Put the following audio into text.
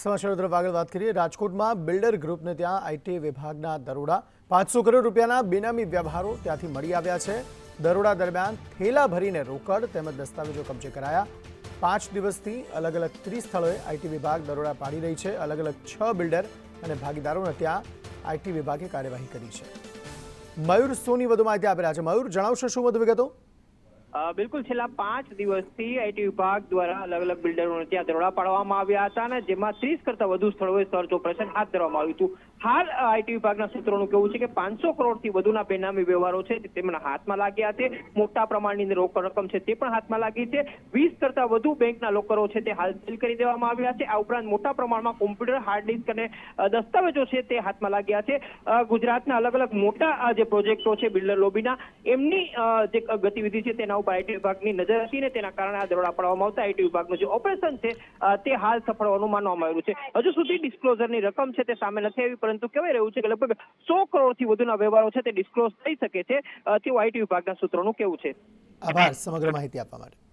સમાચારો તરફ આગળ વાત કરીએ. રાજકોટમાં બિલ્ડર ગ્રુપને ત્યાં આઈટી વિભાગના દરોડા પાંચસો કરોડ રૂપિયાના બેનામી વ્યવહારો ત્યાંથી મળી આવ્યા છે. દરોડા દરમિયાન થેલા ભરીને રોકડ તેમજ દસ્તાવેજો કબજે કરાયા. પાંચ દિવસથી અલગ અલગ ત્રીસ સ્થળોએ આઈટી વિભાગ દરોડા પાડી રહી છે. અલગ અલગ છ બિલ્ડર અને ભાગીદારોને ત્યાં આઈટી વિભાગે કાર્યવાહી કરી છે. મયુર સોની વધુ માહિતી આપી છે. મયુર, જણાવશો શું વધુ વિગતો? બિલકુલ છેલ્લા પાંચ દિવસથી આઈટી વિભાગ દ્વારા અલગ અલગ બિલ્ડરોને ત્યાં દરોડા પાડવામાં આવ્યા હતા અને જેમાં ત્રીસ કરતા વધુ સ્થળોએ સર્ચ ઓપરેશન હાથ ધરવામાં આવ્યું હતું. હાલ આઈટી વિભાગના સૂત્રોનું કહેવું છે કે પાંચસો કરોડથી વધુના બેનામી વ્યવહારો છે તેમના હાથમાં લાગ્યા છે. મોટા પ્રમાણની રોકડ રકમ છે તે પણ હાથમાં લાગી છે. વીસ કરતા વધુ બેંકના લોકરો છે તે હાલ સીલ કરી દેવામાં આવ્યા છે. આ ઉપરાંત મોટા પ્રમાણમાં કોમ્પ્યુટર, હાર્ડ અને દસ્તાવેજો છે તે હાથમાં લાગ્યા છે. ગુજરાતના અલગ અલગ મોટા જે પ્રોજેક્ટો છે બિલ્ડર લોબીના, એમની જે ગતિવિધિ છે તેના ઉપર આઈટી વિભાગની નજર હતી ને તેના કારણે આ દરોડા પાડવામાં આવતા આઈટી વિભાગનું જે ઓપરેશન છે તે હાલ સફળ હોવાનું માનવામાં આવ્યું છે. હજુ સુધી ડિસ્ક્લોઝરની રકમ છે તે સામે નથી આવી પરંતુ કહેવાય રહ્યું છે કે લગભગ સો કરોડથી વધુના વ્યવહારો છે તે ડિસ્ક્લોઝ થઈ શકે છે. તેવું આઈટી વિભાગના સૂત્રોનું કહેવું છે. આભાર, સમગ્ર માહિતી આપવા માટે.